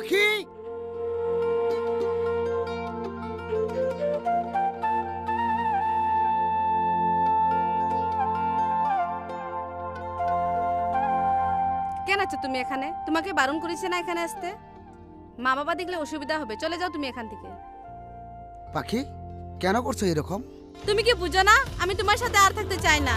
পাখি? কেন আছো তুমি এখানে? তোমাকে বারণ করেছে না এখানে আসতে? মা বাবা দেখলে অসুবিধা হবে চলে যাও তুমি এখান থেকে। পাখি কেন করছ এরকম? তুমি কি বুঝো না? আমি তোমার সাথে আর থাকতে চাই না।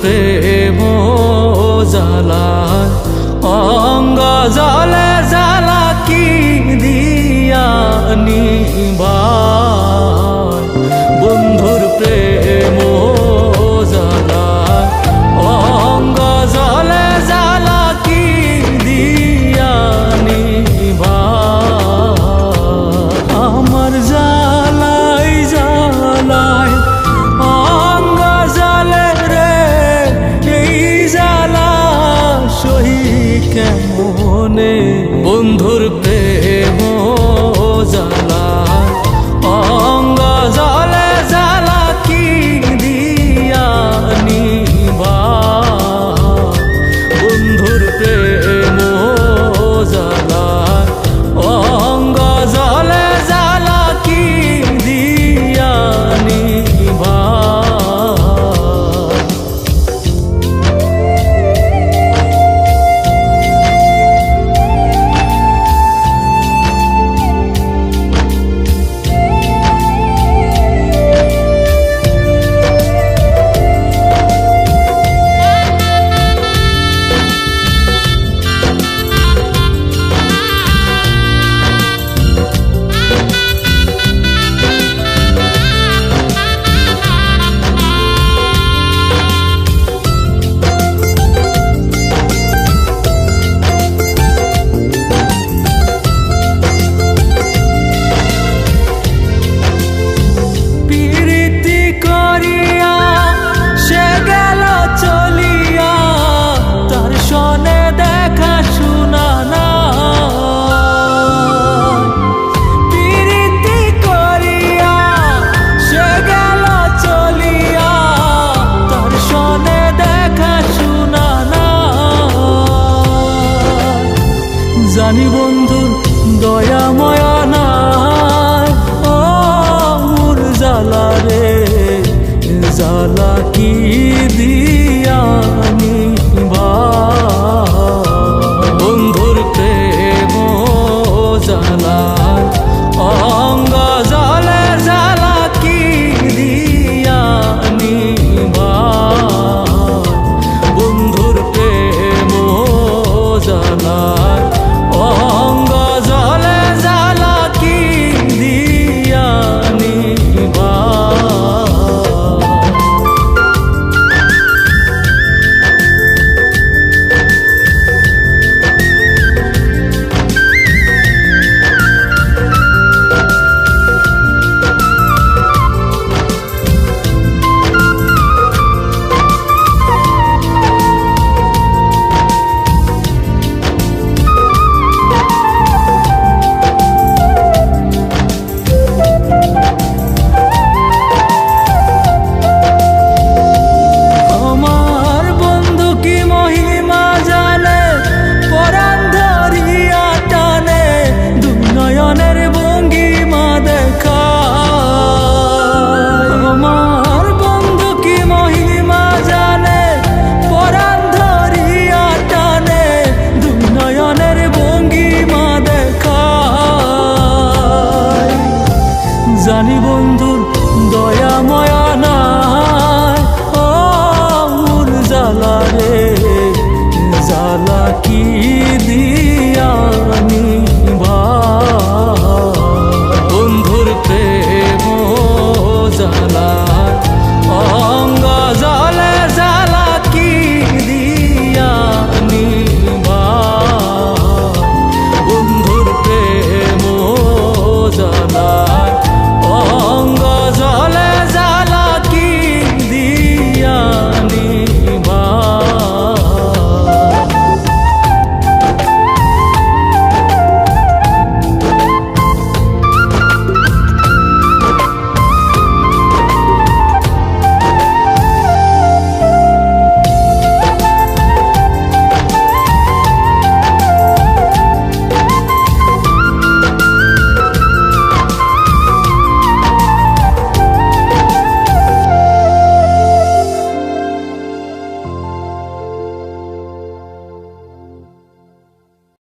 প্রেম জ্বালায়। অঙ্গ জলে জালা কি দিয়া নিবায় nem দয়া ময়া নাই ও মোর জালা